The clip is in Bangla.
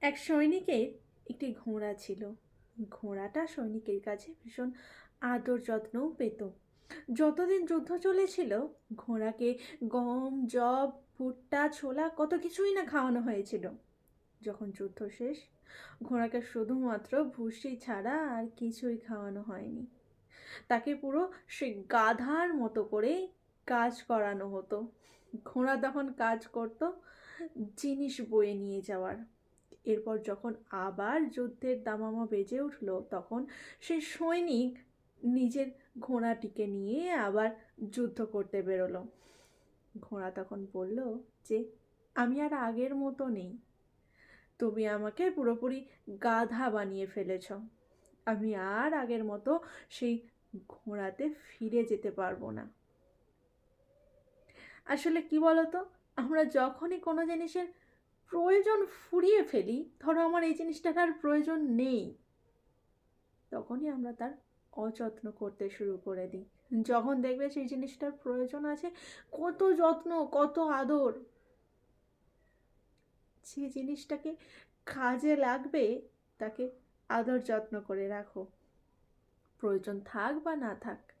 এক সৈনিকের একটি ঘোড়া ছিল। ঘোড়াটা সৈনিকের কাছে ভীষণ আদর যত্নও পেত। যতদিন যুদ্ধ চলেছিল, ঘোড়াকে গম, জব, ভুট্টা, ছোলা, কত কিছুই না খাওয়ানো হয়েছিল। যখন যুদ্ধ শেষ, ঘোড়াকে শুধুমাত্র ভুসি ছাড়া আর কিছুই খাওয়ানো হয়নি। তাকে পুরো সে গাধার মতো করে কাজ করানো হতো। ঘোড়া তখন কাজ করতো জিনিস বয়ে নিয়ে যাওয়ার। এরপর যখন আবার যুদ্ধের দামামা বেজে উঠল, তখন সেই সৈনিক নিজের ঘোড়াটিকে নিয়ে আবার যুদ্ধ করতে বেরোলো। ঘোড়া তখন বলল, যে, আমি আর আগের মতো নেই। তুমি আমাকে পুরোপুরি গাধা বানিয়ে ফেলেছ। আমি আর আগের মতো সেই ঘোড়াতে ফিরে যেতে পারব না। আসলে কি বলতো, আমরা যখনই কোনো জিনিসের প্রয়োজন ফুরিয়ে ফেলি, ধরো আমার এই জিনিসটার আর প্রয়োজন নেই। তখনই আমরা তার অযত্ন করতে শুরু করে দিই। যখন দেখবে সেই জিনিসটার প্রয়োজন আছে, কত যত্ন, কত আদর, যে জিনিসটাকে কাজে লাগবে, তাকে আদর যত্ন করে রাখো। প্রয়োজন থাক বা না থাক